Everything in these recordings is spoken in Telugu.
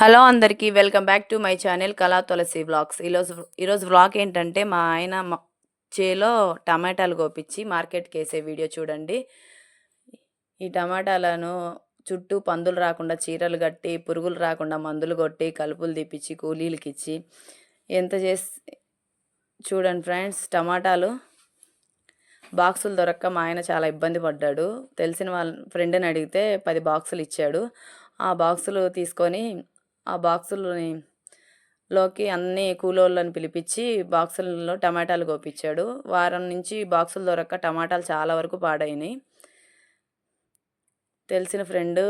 హలో అందరికీ welcome back to my channel Kala Tulasi vlogs. ఈరోజు ఈరోజు వ్లాగ్ ఏంటంటే మా ఆయన చేలో టమాటాలు కోపించి మార్కెట్కి వేసే వీడియో చూడండి. ఈ టమాటాలను చుట్టూ పందులు రాకుండా చీరలు కట్టి పురుగులు రాకుండా మందులు కొట్టి కలుపులు తీపిచ్చి కూలీలకి ఇచ్చి ఎంత చేసి చూడండి ఫ్రెండ్స్ టమాటాలు బాక్సులు దొరక్క మా ఆయన చాలా ఇబ్బంది పడ్డాడు. తెలిసిన వాళ్ళ ఫ్రెండ్ని అడిగితే పది బాక్సులు ఇచ్చాడు. ఆ బాక్సులు తీసుకొని ఆ బాక్సులని లోకి అన్ని కూలోళ్ళని పిలిపించి బాక్సులలో టమాటాలు కోపించాడు. వారం నుంచి బాక్సులు దొరక్క టమాటాలు చాలా వరకు పాడైనాయి. తెలిసిన ఫ్రెండ్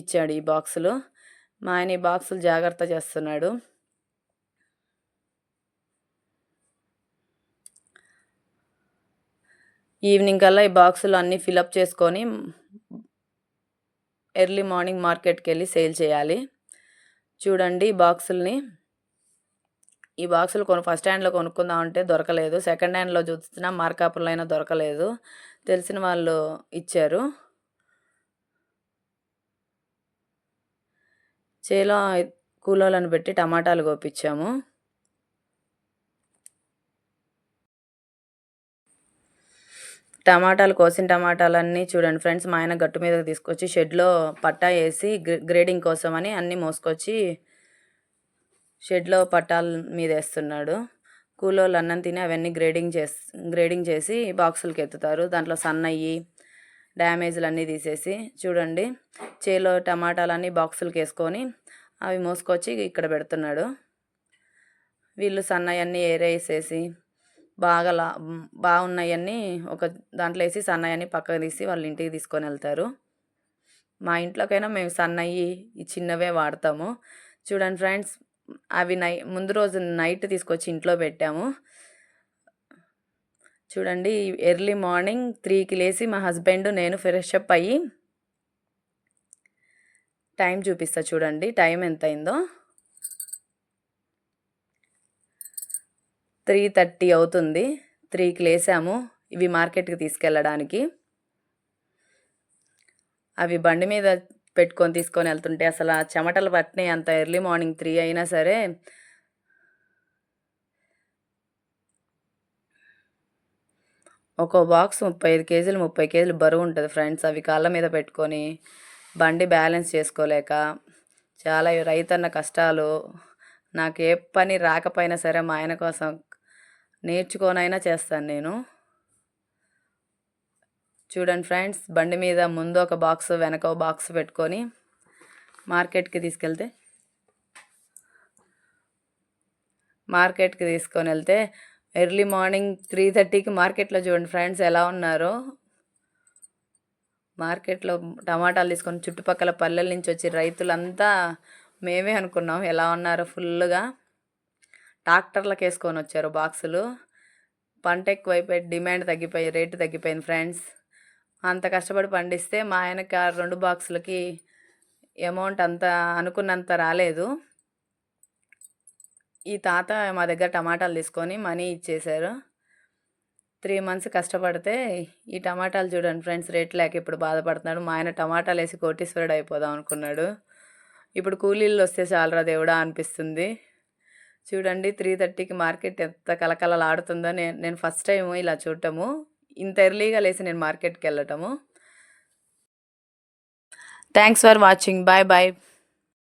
ఇచ్చాడు ఈ బాక్సులు. మా ఆయన ఈ బాక్సులు జాగ్రత్త చేస్తున్నాడు. ఈవినింగ్ కల్లా ఈ బాక్సులు అన్నీ ఫిలప్ చేసుకొని ఎర్లీ మార్నింగ్ మార్కెట్కి వెళ్ళి సేల్ చేయాలి. చూడండి ఈ బాక్సుల్ని. ఈ బాక్సులు కొను ఫస్ట్ హ్యాండ్లో కొనుక్కుందాం అంటే దొరకలేదు. సెకండ్ హ్యాండ్లో చూస్తున్నా మార్కాపుల్లో అయినా దొరకలేదు. తెలిసిన వాళ్ళు ఇచ్చారు. చేలో కూలోళ్ళని పెట్టి టమాటాలు కోపించాము టమాటాలు కోసిన టమాటాలన్నీ చూడండి ఫ్రెండ్స్ మా ఆయన గట్టు మీద తీసుకొచ్చి షెడ్లో పట్టా వేసి గ్రే- గ్రేడింగ్ కోసం అని అన్నీ మోసుకొచ్చి షెడ్లో పట్టాల మీద వేస్తున్నాడు. కూలోళ్ళు అన్నం తిని అవన్నీ గ్రేడింగ్ చేసి గ్రేడింగ్ చేసి బాక్సులకి ఎత్తుతారు. దాంట్లో సన్నయ్యి డ్యామేజ్లు అన్నీ తీసేసి చూడండి చేలో టమాటాలన్నీ బాక్సులకి వేసుకొని అవి మోసుకొచ్చి ఇక్కడ పెడుతున్నాడు. వీళ్ళు సన్నయ్యన్నీ ఏరేసేసి బాగా లా బాగున్నాయన్నీ ఒక దాంట్లో వేసి సన్నయ్యని పక్కకు తీసి వాళ్ళ ఇంటికి తీసుకొని వెళ్తారు. మా ఇంట్లోకైనా మేము సన్నయ్యి ఈ చిన్నవే వాడతాము. చూడండి ఫ్రెండ్స్ అవి నై ముందు రోజు నైట్ తీసుకొచ్చి ఇంట్లో పెట్టాము. చూడండి ఎర్లీ మార్నింగ్ త్రీకి లేచి మా హస్బెండ్ నేను ఫ్రెష్ అప్ అయ్యి టైం చూపిస్తా చూడండి టైం ఎంత అయిందో త్రీ థర్టీ అవుతుంది. త్రీకి లేసాము. ఇవి మార్కెట్కి తీసుకెళ్ళడానికి. అవి బండి మీద పెట్టుకొని తీసుకొని వెళ్తుంటే అసలు ఆ చెమటలు పట్టినాయి. అంత ఎర్లీ మార్నింగ్ త్రీ అయినా సరే. ఒక బాక్స్ ముప్పై ఐదు కేజీలు ముప్పై కేజీలు బరువు ఉంటుంది ఫ్రెండ్స్. అవి కాళ్ళ మీద పెట్టుకొని బండి బ్యాలెన్స్ చేసుకోలేక చాలా రైతన్న కష్టాలు. నాకు ఏ పని రాకపోయినా సరే మా ఆయన కోసం నేర్చుకోనైనా చేస్తాను నేను. చూడండి ఫ్రెండ్స్ బండి మీద ముందు ఒక బాక్స్ వెనక బాక్స్ పెట్టుకొని మార్కెట్కి తీసుకెళ్తే మార్కెట్కి తీసుకొని వెళ్తే ఎర్లీ మార్నింగ్ త్రీ థర్టీకి మార్కెట్లో చూడండి ఫ్రెండ్స్ ఎలా ఉన్నారో. మార్కెట్లో టమాటాలు తీసుకొని చుట్టుపక్కల పల్లెల నుంచి వచ్చి రైతులంతా మేమే అనుకున్నాం ఎలా ఉన్నారో ఫుల్గా ట్రాక్టర్లకు వేసుకొని వచ్చారు బాక్సులు. పంట ఎక్కువైపోయి డిమాండ్ తగ్గిపోయి రేటు తగ్గిపోయింది ఫ్రెండ్స్. అంత కష్టపడి పండిస్తే మా ఆయనకి ఆ రెండు బాక్సులకి అమౌంట్ అంత అనుకున్నంత రాలేదు. ఈ తాత మా దగ్గర టమాటాలు తీసుకొని మనీ ఇచ్చేశారు. త్రీ మంత్స్ కష్టపడితే ఈ టమాటాలు చూడండి ఫ్రెండ్స్ రేట్ లేక ఇప్పుడు బాధపడుతున్నాడు. మా ఆయన టమాటాలు వేసి కోటీశ్వరుడు అయిపోదాం అనుకున్నాడు. ఇప్పుడు కూలీళ్ళు వస్తే చాలరా దేవుడా అనిపిస్తుంది. చూడండి త్రీ థర్టీకి మార్కెట్ ఎంత కలకలలాడుతుందో నేను నేను ఫస్ట్ టైం ఇలా చూడటము. ఇంత ఎర్లీగా లేచి నేను మార్కెట్కి వెళ్ళటము. Thanks for watching bye bye